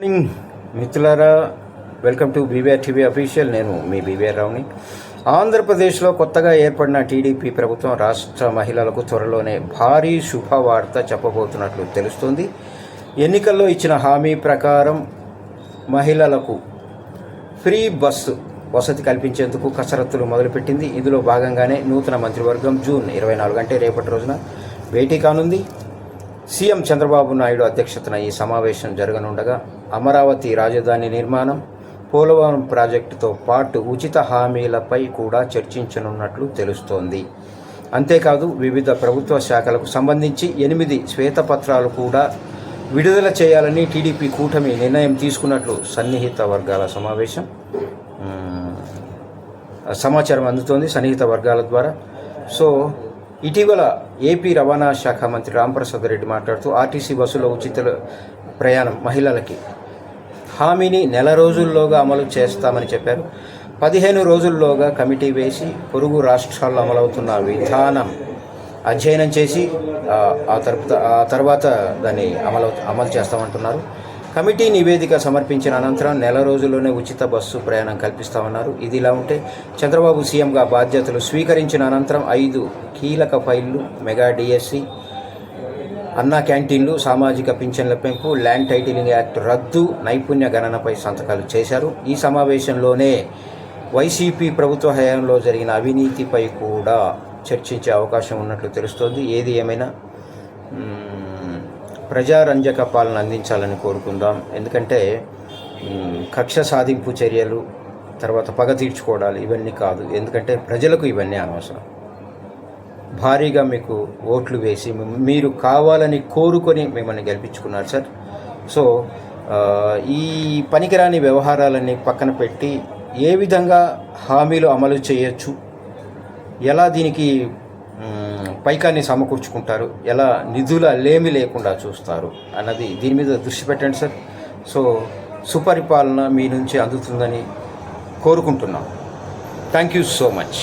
Morning మిత్రులారా. Welcome to BBR TV official నేను మీ బీబీఆర్ రావుని. ఆంధ్రప్రదేశ్లో కొత్తగా ఏర్పడిన టీడీపీ ప్రభుత్వం రాష్ట్ర మహిళలకు త్వరలోనే భారీ శుభవార్త చెప్పబోతున్నట్లు తెలుస్తుంది. ఎన్నికల్లో ఇచ్చిన హామీ ప్రకారం మహిళలకు ఫ్రీ బస్సు వసతి కల్పించేందుకు కసరత్తులు మొదలుపెట్టింది. ఇందులో భాగంగానే నూతన మంత్రివర్గం జూన్ ఇరవై నాలుగు అంటే రేపటి రోజున భేటీ కానుంది? సీఎం చంద్రబాబు నాయుడు అధ్యక్షతన ఈ సమావేశం జరగనుండగా అమరావతి రాజధాని నిర్మాణం పోలవరం ప్రాజెక్టుతో పాటు ఉచిత హామీలపై కూడా చర్చించనున్నట్లు తెలుస్తోంది. అంతేకాదు వివిధ ప్రభుత్వ శాఖలకు సంబంధించి ఎనిమిది శ్వేతపత్రాలు కూడా విడుదల చేయాలని టీడీపీ కూటమి నిర్ణయం తీసుకున్నట్లు సన్నిహిత వర్గాల సమావేశం సమాచారం అందుతోంది సన్నిహిత వర్గాల ద్వారా. సో ఇటీవల ఏపీ రవాణా శాఖ మంత్రి రాంప్రసాద్ రెడ్డి మాట్లాడుతూ ఆర్టీసీ బస్సులో ఉచిత ప్రయాణం మహిళలకి హామీని నెల రోజుల్లోగా అమలు చేస్తామని చెప్పారు. పదిహేను రోజుల్లోగా కమిటీ వేసి పొరుగు రాష్ట్రాల్లో అమలవుతున్న విధానం అధ్యయనం చేసి ఆ, ఆ తర్వాత ఆ తర్వాత దాన్ని అమలు అమలు చేస్తామంటున్నారు. కమిటీ నివేదిక సమర్పించిన అనంతరం నెల రోజుల్లోనే ఉచిత బస్సు ప్రయాణం కల్పిస్తామన్నారు ఇది ఇలా ఉంటే చంద్రబాబు సీఎంగా బాధ్యతలు స్వీకరించిన అనంతరం ఐదు కీలక ఫైళ్ళు మెగా డిఎస్సి అన్నా క్యాంటీన్లు సామాజిక పింఛన్ల పెంపు ల్యాండ్ టైటిలింగ్ యాక్ట్ రద్దు నైపుణ్య గణనపై సంతకాలు చేశారు. ఈ సమావేశంలోనే వైసీపీ ప్రభుత్వ హయాంలో జరిగిన అవినీతిపై కూడా చర్చించే అవకాశం ఉన్నట్లు తెలుస్తోంది. ఏది ఏమైనా? ప్రజారంజక పాలన అందించాలని కోరుకుందాం. ఎందుకంటే కక్ష సాధింపు చర్యలు తర్వాత పగ తీర్చుకోవడాలు ఇవన్నీ కాదు. ఎందుకంటే ప్రజలకు ఇవన్నీ అనవసరం. భారీగా మీకు ఓట్లు వేసి మీరు కావాలని కోరుకొని మిమ్మల్ని గెలిపించుకున్నారు సార్. సో ఈ పనికిరాని వ్యవహారాలన్నీ పక్కన పెట్టి ఏ విధంగా హామీలు అమలు చేయొచ్చు? ఎలా దీనికి పైకాన్ని సమకూర్చుకుంటారు. ఎలా నిధుల లేమి లేకుండా చూస్తారు అన్నది దీని మీద దృష్టి పెట్టండి సార్. సో సుపరిపాలన మీ నుంచి అందుతుందని కోరుకుంటున్నాం. Thank you so much